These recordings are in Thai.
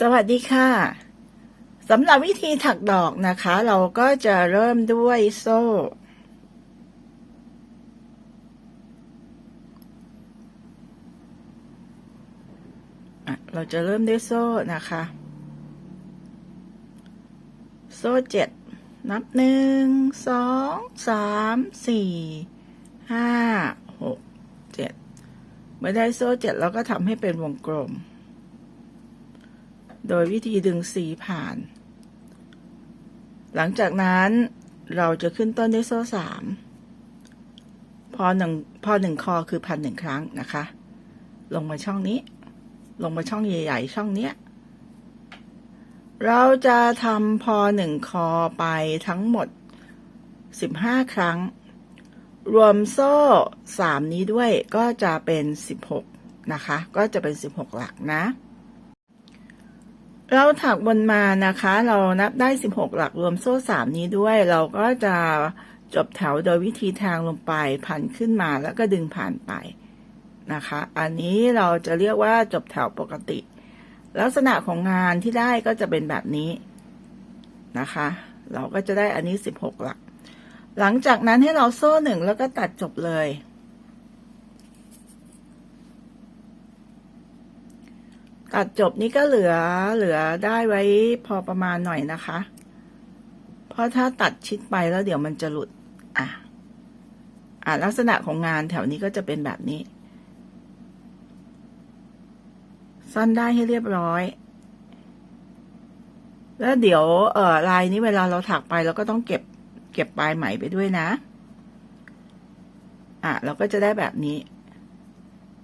สวัสดีค่ะสำหรับวิธีถักดอกนะคะ เราก็จะเริ่มด้วยโซ่ เราจะเริ่มด้วยโซ่นะคะ โซ่เจ็ดนับหนึ่งสองสามสี่ห้าหกเจ็ดเมื่อได้โซ่เจ็ดเราก็ทำให้เป็นวงกลม โดยวิธีดึงสีผ่าน หลังจากนั้นเราจะขึ้นต้นด้วยโซ่สามพอหนึ่งพอหนึ่งคอคือพันหนึ่งครั้งนะคะ ลงมาช่องนี้ ลงมาช่องใหญ่ๆ ช่องเนี้ย เราจะทำพอหนึ่งคอไปทั้งหมดสิบห้าครั้ง รวมโซ่สามนี้ด้วยก็จะเป็นสิบหกนะคะ ก็จะเป็นสิบหกหลักนะ เราถักบนมานะคะ เรานับได้ 16 หลักรวมโซ่สามนี้ด้วย เราก็จะจบแถวโดยวิธีทางลงไปพันขึ้นมาแล้วก็ดึงผ่านไปนะคะ อันนี้เราจะเรียกว่าจบแถวปกติ ลักษณะของงานที่ได้ก็จะเป็นแบบนี้นะคะ เราก็จะได้อันนี้ 16 หลัก หลังจากนั้นให้เราโซ่หนึ่งแล้วก็ตัดจบเลย ตัดจบนี้ก็เหลือเหลือได้ไว้พอประมาณหน่อยนะคะ เพราะถ้าตัดชิดไปแล้วเดี๋ยวมันจะหลุด อะ อะลักษณะของงานแถวนี้ก็จะเป็นแบบนี้ สั้นได้ให้เรียบร้อย แล้วเดี๋ยวเอ่อลายนี้เวลาเราถักไปเราก็ต้องเก็บ เก็บปลายไหมไปด้วยนะ อะเราก็จะได้แบบนี้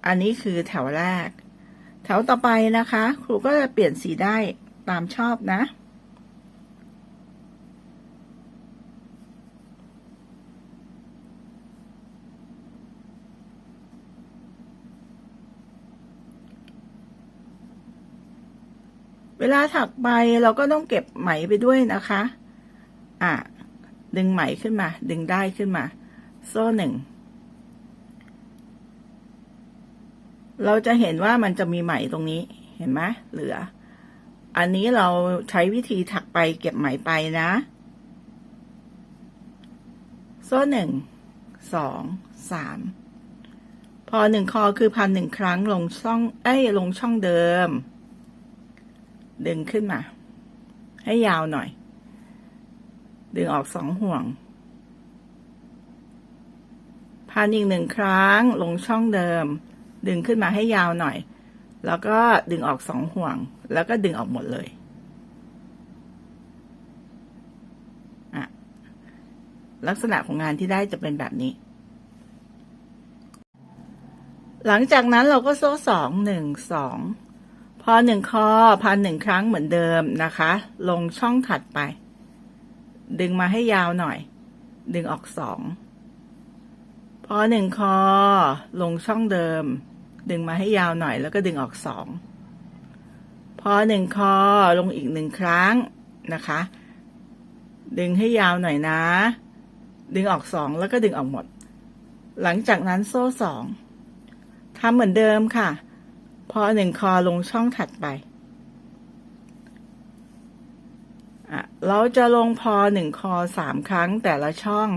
อันนี้คือแถวแรก แถวต่อไปนะคะ ครูก็จะเปลี่ยนสีได้ตามชอบนะ เวลาถักไปเราก็ต้องเก็บไหมไปด้วยนะคะ อะ ดึงไหมขึ้นมา ดึงได้ขึ้นมา โซ่หนึ่ง เราจะเห็นว่ามันจะมีไหมตรงนี้เห็นไหมเหลือ อันนี้เราใช้วิธีถักไปเก็บไหมไปนะ โซ่หนึ่งสองสามพอหนึ่งคอคือพันหนึ่งครั้งลงช่อง เอ้ยลงช่องเดิม ดึงขึ้นมา ให้ยาวหน่อย ดึงออกสองห่วง พันอีกหนึ่งครั้งลงช่องเดิม ดึงขึ้นมาให้ยาวหน่อย แล้วก็ดึงออกสองห่วง แล้วก็ดึงออกหมดเลยอะลักษณะของงานที่ได้จะเป็นแบบนี้ หลังจากนั้นเราก็โซ่สองหนึ่งสองพอหนึ่งคอพันหนึ่งครั้งเหมือนเดิมนะคะ ลงช่องถัดไป ดึงมาให้ยาวหน่อย ดึงออกสอง พอหนึ่งคอลงช่องเดิม ดึงมาให้ยาวหน่อยแล้วก็ดึงออกสองพอหนึ่งคอลงอีกหนึ่งครั้งนะคะ ดึงให้ยาวหน่อยนะ ดึงออกสองแล้วก็ดึงออกหมด หลังจากนั้นโซ่สองทำเหมือนเดิมค่ะ พอหนึ่งคอลงช่องถัดไปเราจะลงพอหนึ่งคอสามครั้งแต่ละช่อง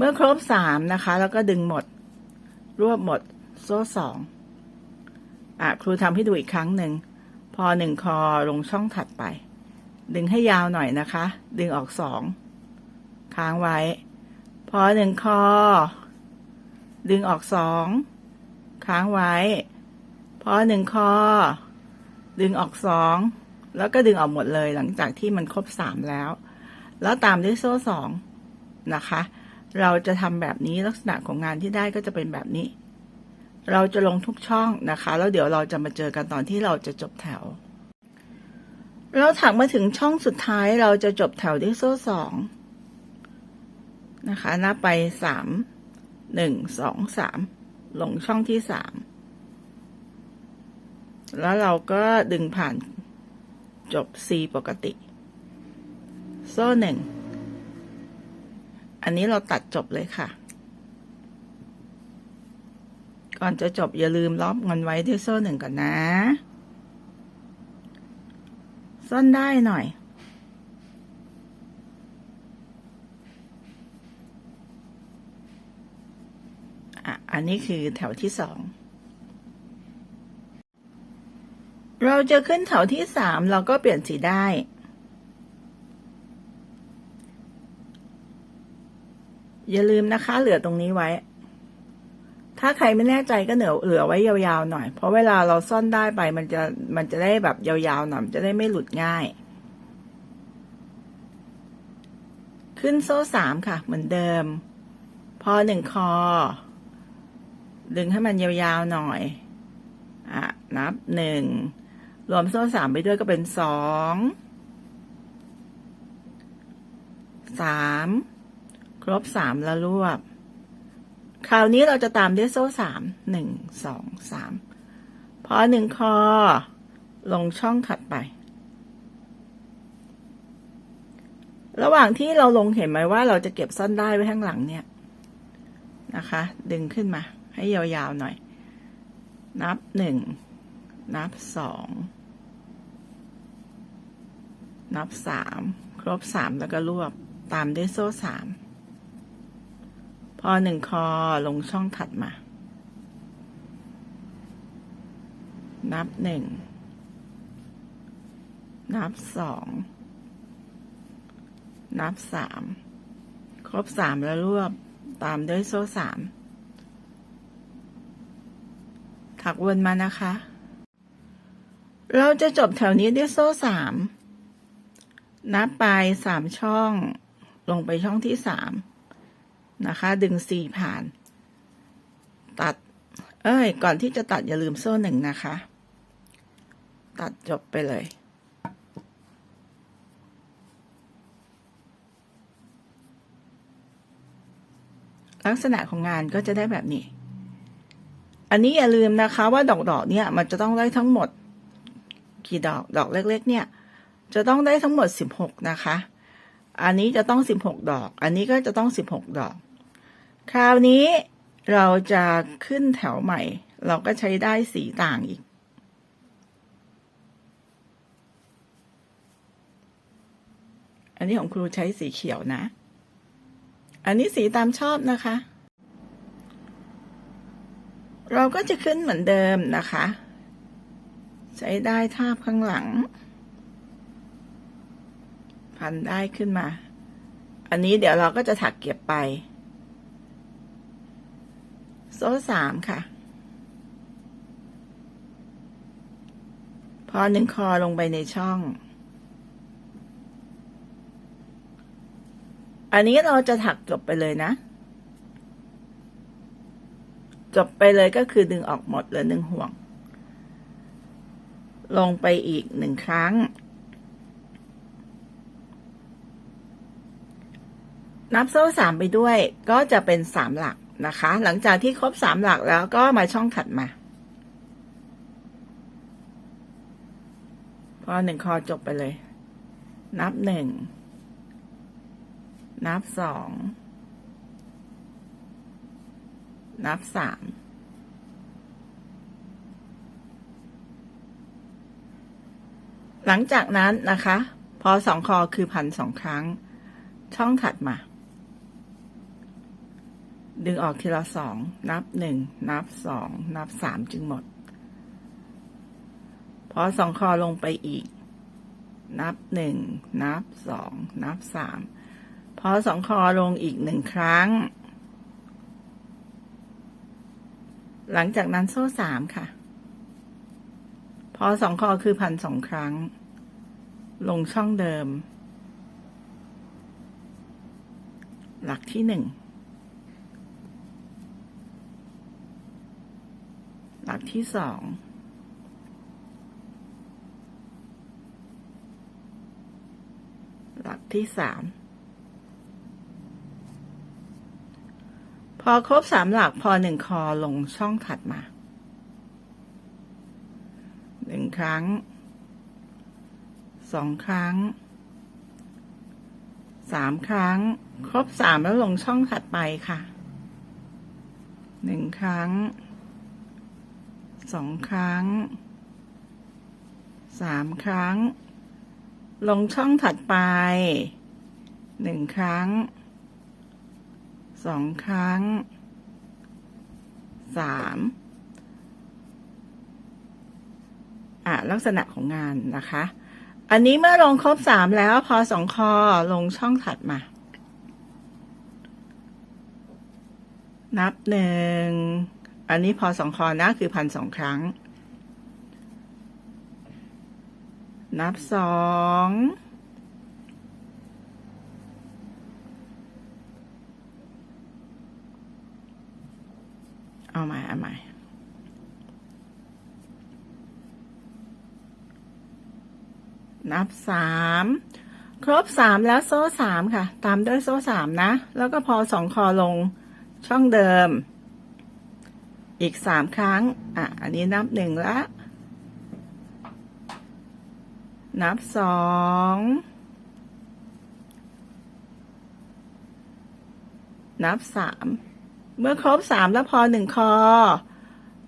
เมื่อครบสามนะคะ แล้วก็ดึงหมด รวบหมด โซ่สองอะ ครูทำให้ดูอีกครั้งหนึ่ง พอหนึ่งคอลงช่องถัดไป ดึงให้ยาวหน่อยนะคะ ดึงออกสอง ค้างไว้ พอหนึ่งคอ ดึงออกสอง ค้างไว้ พอหนึ่งคอ ดึงออกสอง แล้วก็ดึงออกหมดเลยหลังจากที่มันครบสามแล้ว แล้วตามด้วยโซ่สองนะคะ เราจะทำแบบนี้ลักษณะของงานที่ได้ก็จะเป็นแบบนี้ เราจะลงทุกช่องนะคะ แล้วเดี๋ยวเราจะมาเจอกันตอนที่เราจะจบแถว เราถักมาถึงช่องสุดท้ายเราจะจบแถวด้วยโซ่สองนะคะนับไปสามหนึ่งสองสามลงช่องที่สามแล้วเราก็ดึงผ่านจบ C ปกติ โซ่หนึ่ง อันนี้เราตัดจบเลยค่ะ ก่อนจะจบอย่าลืมล็อกมันไว้ด้วยโซ่หนึ่งก่อนนะซ่อนได้หน่อย อะ อันนี้คือแถวที่สอง เราจะขึ้นแถวที่สามเราก็เปลี่ยนสีได้ อย่าลืมนะคะ เหลือตรงนี้ไว้ ถ้าใครไม่แน่ใจก็เหนือเหลือไว้ยาวๆหน่อย เพราะเวลาเราซ่อนได้ไปมันจะมันจะได้แบบยาวๆหน่อยจะได้ไม่หลุดง่าย ขึ้นโซ่สามค่ะ เหมือนเดิม พอหนึ่งคอ ดึงให้มันยาวๆหน่อย อะ นับหนึ่ง รวมโซ่สามไปด้วยก็เป็นสอง สาม ครบสามแล้วรวบ คราวนี้เราจะตามด้วยโซ่สามหนึ่งสองสามพอหนึ่งคอ ลงช่องถัดไป ระหว่างที่เราลงเห็นไหมว่าเราจะเก็บซ่อนได้ไว้ข้างหลังเนี่ยนะคะ ดึงขึ้นมา ให้ยาวๆหน่อย นับหนึ่งนับสองนับสามครบสามแล้วก็รวบตามด้วยโซ่สาม พอหนึ่งคอลงช่องถัดมา นับหนึ่ง นับสอง นับสาม ครบสามแล้วรวบตามด้วยโซ่สาม ถักวนมานะคะ เราจะจบแถวนี้ด้วยโซ่สาม นับไปสามช่อง ลงไปช่องที่สาม นะคะ ดึงสี่ผ่าน ตัด เอ้ย ก่อนที่จะตัดอย่าลืมโซ่หนึ่งนะคะ ตัดจบไปเลย ลักษณะของงานก็จะได้แบบนี้ อันนี้อย่าลืมนะคะว่าดอกดอกๆเนี่ย มันจะต้องได้ทั้งหมด กี่ดอก ดอกเล็ก ๆ เนี่ย จะต้องได้ทั้งหมดสิบหกนะคะอันนี้จะต้องสิบหกดอก อันนี้ก็จะต้องสิบหกดอก คราวนี้เราจะขึ้นแถวใหม่ เราก็ใช้ได้สีต่างอีก อันนี้ของครูใช้สีเขียวนะ อันนี้สีตามชอบนะคะ เราก็จะขึ้นเหมือนเดิมนะคะ ใช้ได้ทาบข้างหลัง พันได้ขึ้นมา อันนี้เดี๋ยวเราก็จะถักเก็บไป โซ่สามค่ะ พอหนึ่งคอลงไปในช่อง อันนี้เราจะถักจบไปเลยนะ จบไปเลยก็คือดึงออกหมดเหลือหนึ่งห่วง ลงไปอีกหนึ่งครั้งนับโซ่สามไปด้วยก็จะเป็นสามหลัก นะคะ หลังจากที่ครบสามหลักแล้วก็มาช่องถัดมา พอหนึ่งคอจบไปเลย นับหนึ่ง นับสอง นับสามหลังจากนั้นนะคะ พอสองคอคือพันสองครั้ง ช่องถัดมา ดึงออกทีละสอง นับหนึ่ง นับสอง นับสามจึงหมด พอสองคอลงไปอีก นับหนึ่ง นับสอง นับสามพอสองคอลงอีกหนึ่งครั้ง หลังจากนั้นโซ่สามค่ะ พอสองคอคือพันสองครั้ง ลงช่องเดิม หลักที่หนึ่ง หลักที่สองหลักที่สามพอครบสามหลักพอหนึ่งคอลงช่องถัดมาหนึ่งครั้งสองครั้งสามครั้ง ครบสามแล้วลงช่องถัดไปค่ะหนึ่งครั้ง สองครั้งสามครั้ง ลงช่องถัดไปหนึ่งครั้งสองครั้งสามอะลักษณะของงานนะคะ อันนี้เมื่อลงครบสามแล้วพอสองคอลงช่องถัดมา นับหนึ่ง อันนี้พอสองคอนะคือพันสองครั้ง นับสองเอาใหม่เอาใหม่นับสามครบสามแล้วโซ่สามค่ะ ตามด้วยโซ่สามนะ แล้วก็พอสองคอลงช่องเดิม อีกสามครั้ง อะ อันนี้นับหนึ่งละ นับสอง นับสาม เมื่อครบสามแล้วพอหนึ่งคอ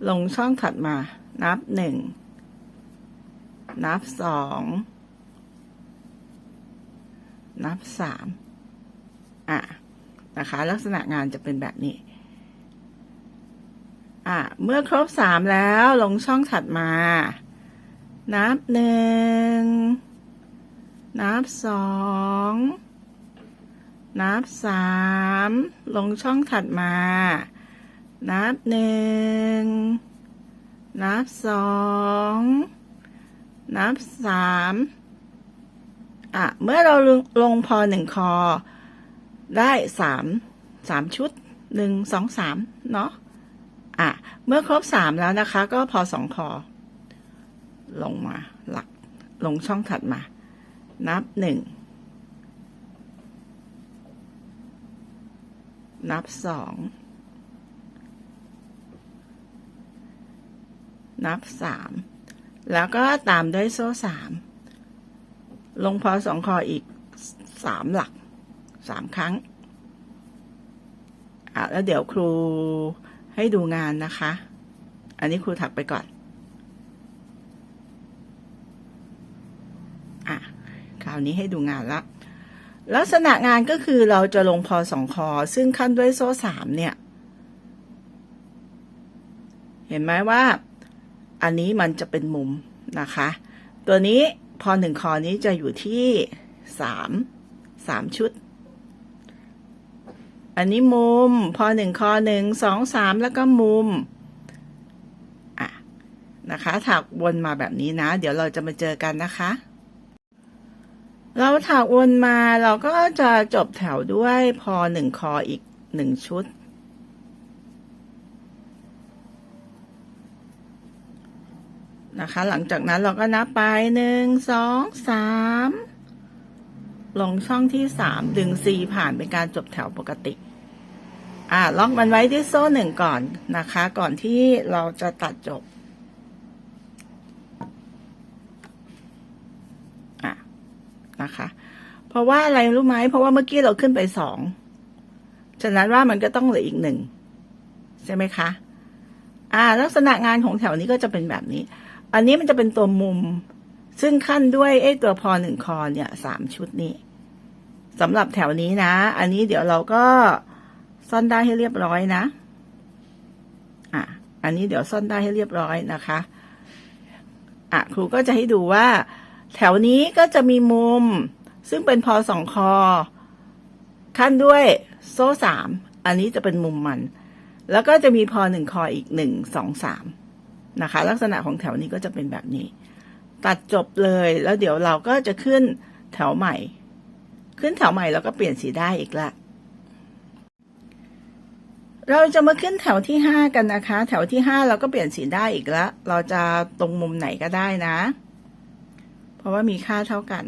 ลงช่องถัดมา นับหนึ่ง นับสอง นับสาม อะ นะคะ ลักษณะงานจะเป็นแบบนี้ อะเมื่อครบสามแล้วลงช่องถัดมา นับหนึ่ง นับสอง นับสาม ลงช่องถัดมา นับหนึ่ง นับสอง นับสามอะ เมื่อเราลงลงพอหนึ่งคอ ได้สาม สามชุดหนึ่งสองสามเนาะ อะเมื่อครบสามแล้วนะคะ ก็พอสองคอ ลงมาหลักลงช่องถัดมา นับหนึ่งนับสองนับสามแล้วก็ตามด้วยโซ่สามลงพอสองคออีกสามหลักสามครั้งอะแล้วเดี๋ยวครู ให้ดูงานนะคะ อันนี้ครูถักไปก่อนอะคราวนี้ให้ดูงานละ ลักษณะงานก็คือเราจะลงพอสองคอ ซึ่งขั้นด้วยโซ่สามเนี่ย เห็นไหมว่า อันนี้มันจะเป็นมุมนะคะ ตัวนี้พอหนึ่งคอนี้จะอยู่ที่สามสามชุด อันนี้มุม พอหนึ่งคอหนึ่งสองสามแล้วก็มุมอะนะคะถักวนมาแบบนี้นะ เดี๋ยวเราจะมาเจอกันนะคะ เราถักวนมาเราก็จะจบแถวด้วยพอหนึ่งคออีกหนึ่งชุด นะคะ หลังจากนั้นเราก็นับไปหนึ่งสองสามลงช่องที่สามดึงซีผ่านเป็นการจบแถวปกติ อ่าล็อกมันไว้ที่โซ่หนึ่งก่อนนะคะ ก่อนที่เราจะตัดจบอะนะคะ เพราะว่าอะไรรู้ไหมเพราะว่าเมื่อกี้เราขึ้นไปสองฉะนั้นว่ามันก็ต้องเหลืออีกหนึ่งใช่ไหมคะ อ่า ลักษณะงานของแถวนี้ก็จะเป็นแบบนี้ อันนี้มันจะเป็นตัวมุม ซึ่งขั้นด้วยไอ้ตัวพอหนึ่งคอเนี่ยสามชุดนี้สำหรับแถวนี้นะ อันนี้เดี๋ยวเราก็ ซ่อนได้ให้เรียบร้อยนะ อะ อันนี้เดี๋ยวซ่อนได้ให้เรียบร้อยนะคะ อะ ครูก็จะให้ดูว่า แถวนี้ก็จะมีมุม ซึ่งเป็นพอสองคอ ขั้นด้วยโซ่สาม อันนี้จะเป็นมุมมัน แล้วก็จะมีพอหนึ่งคออีกหนึ่งสองสามนะคะ ลักษณะของแถวนี้ก็จะเป็นแบบนี้ ตัดจบเลยแล้วเดี๋ยวเราก็จะขึ้นแถวใหม่ ขึ้นแถวใหม่แล้วก็เปลี่ยนสีได้อีกละ เราจะมาขึ้นแถวที่ห้ากันนะคะ แถวที่ห้าเราก็เปลี่ยนสีได้อีกแล้ว เราจะตรงมุมไหนก็ได้นะ เพราะว่ามีค่าเท่ากัน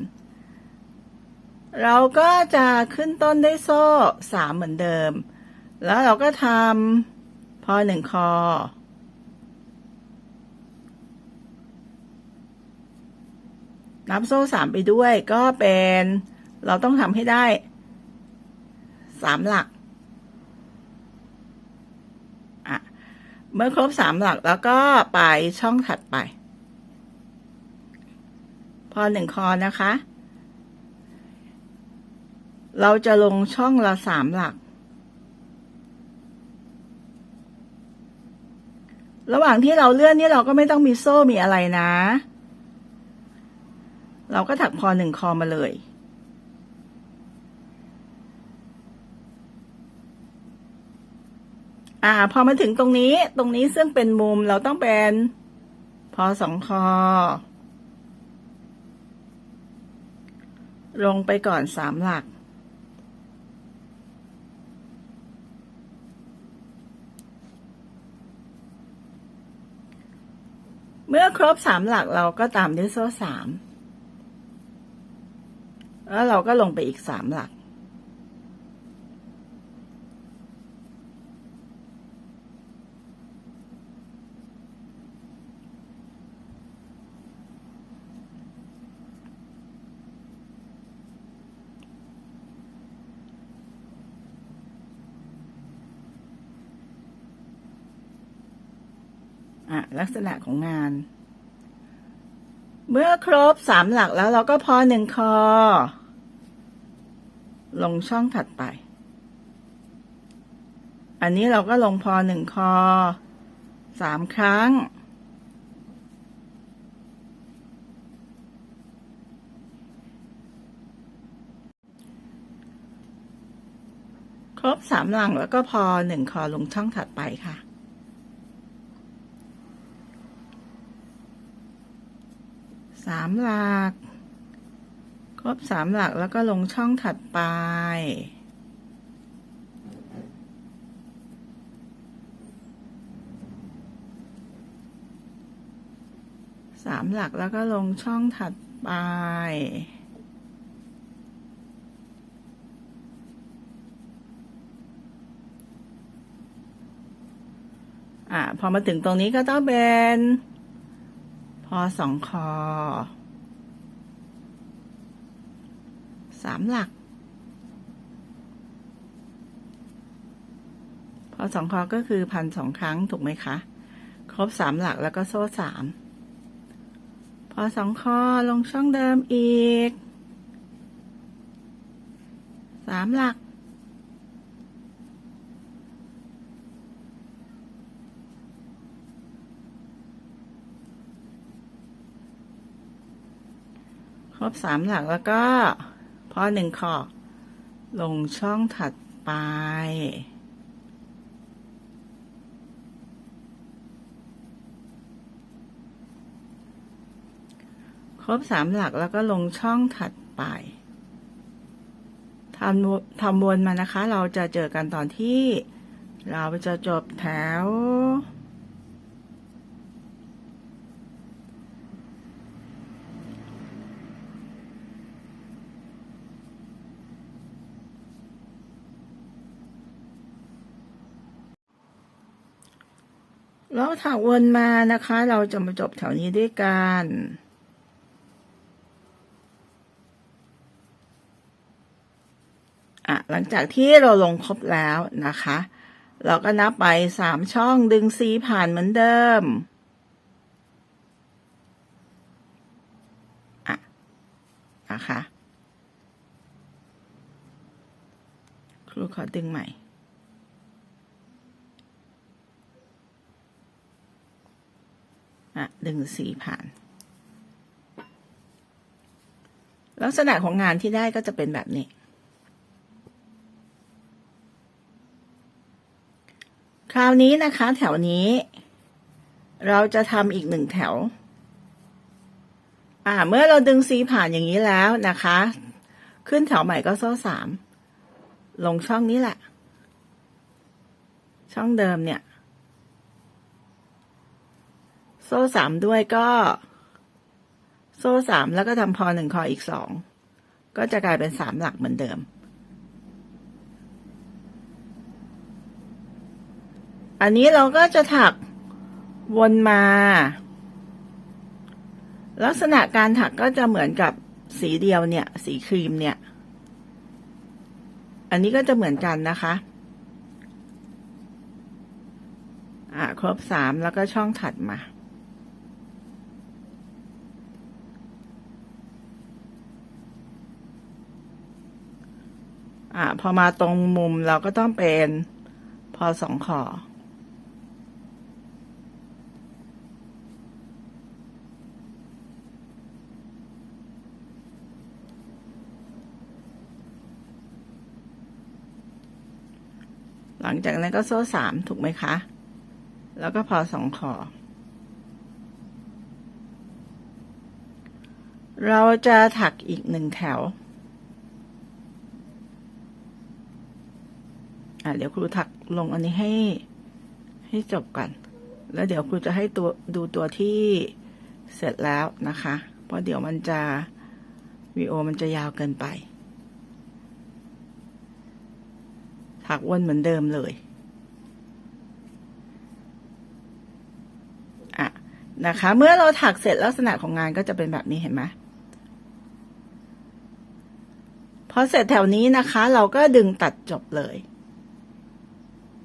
เราก็จะขึ้นต้นด้วยโซ่สามเหมือนเดิม แล้วเราก็ทำพอหนึ่งคอ นับโซ่สามไปด้วยก็เป็น เราต้องทำให้ได้สามหลัก อะ เมื่อครบสามหลักแล้วก็ไปช่องถัดไป พอหนึ่งคอนะคะ เราจะลงช่องละสามหลัก ระหว่างที่เราเลื่อนนี่เราก็ไม่ต้องมีโซ่มีอะไรนะ เราก็ถักพอหนึ่งคอมาเลย อ่า พอมาถึงตรงนี้ ตรงนี้ซึ่งเป็นมุมเราต้องเป็นพอสองคอ ลงไปก่อนสามหลัก เมื่อครบสามหลักเราก็ตามด้วยโซ่สาม แล้วเราก็ลงไปอีกสามหลัก อะลักษณะของงาน เมื่อครบสามหลักแล้วเราก็พอหนึ่งคอ ลงช่องถัดไป อันนี้เราก็ลงพอหนึ่งคอสามครั้ง ครบสามหลังแล้วก็พอหนึ่งคอลงช่องถัดไปค่ะามหลัก ครบสามหลักแล้วก็ลงช่องถัดไป สามหลักแล้วก็ลงช่องถัดไปอ่าพอมาถึงตรงนี้ก็ต้องเป็น อสองคอสามหลัก พอสองคอก็คือพันสองครั้งถูกไหมคะ ครบสามหลักแล้วก็โซ่สาม พอสองคอลงช่องเดิมอีกสามหลัก รบสามหลักแล้วก็พอหนึ่งคอลงช่องถัดไป ครบสามหลักแล้วก็ลงช่องถัดไปทำทำวนมานะคะ เราจะเจอกันตอนที่ เราจะจบแถว แล้ว ถักวนมานะคะ เราจะมาจบแถวนี้ด้วยกันอะหลังจากที่เราลงครบแล้วนะคะ เราก็นับไปสามช่องดึงซีผ่านเหมือนเดิมอะนะคะครูขอดึงใหม่ อะดึงสีผ่าน ลักษณะของงานที่ได้ก็จะเป็นแบบนี้ คราวนี้นะคะแถวนี้ เราจะทำอีกหนึ่งแถว อ่า เมื่อเราดึงซีผ่านอย่างนี้แล้วนะคะ ขึ้นแถวใหม่ก็โซ่สามลงช่องนี้แหละ ช่องเดิมเนี่ย โซ่สามด้วยก็ โซ่สามแล้วก็ทำพอหนึ่งคออีกสองก็จะกลายเป็นสามหลักเหมือนเดิม อันนี้เราก็จะถักวนมา ลักษณะการถักก็จะเหมือนกับสีเดียวเนี่ย สีครีมเนี่ย อันนี้ก็จะเหมือนกันนะคะอะครบสามแล้วก็ช่องถัดมา อะพอมาตรงมุมเราก็ต้องเป็นพอสองขอหลังจากนั้นก็โซ่สามถูกไหมคะ แล้วก็พอสองขอ เราจะถักอีกหนึ่งแถว อะเดี๋ยวครูถักลงอันนี้ให้ ให้จบก่อน แล้วเดี๋ยวครูจะให้ตัวดูตัวที่เสร็จแล้วนะคะ เพราะเดี๋ยวมันจะวีโอมันจะยาวเกินไป ถักวนเหมือนเดิมเลยอะนะคะ เมื่อเราถักเสร็จลักษณะของงานก็จะเป็นแบบนี้เห็นไหมพอเสร็จแถวนี้นะคะ เราก็ดึงตัดจบเลย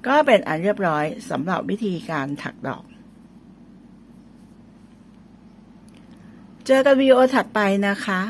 ก็เป็นอันเรียบร้อยสำหรับวิธีการถักดอก เจอกันวิดีโอถัดไปนะคะ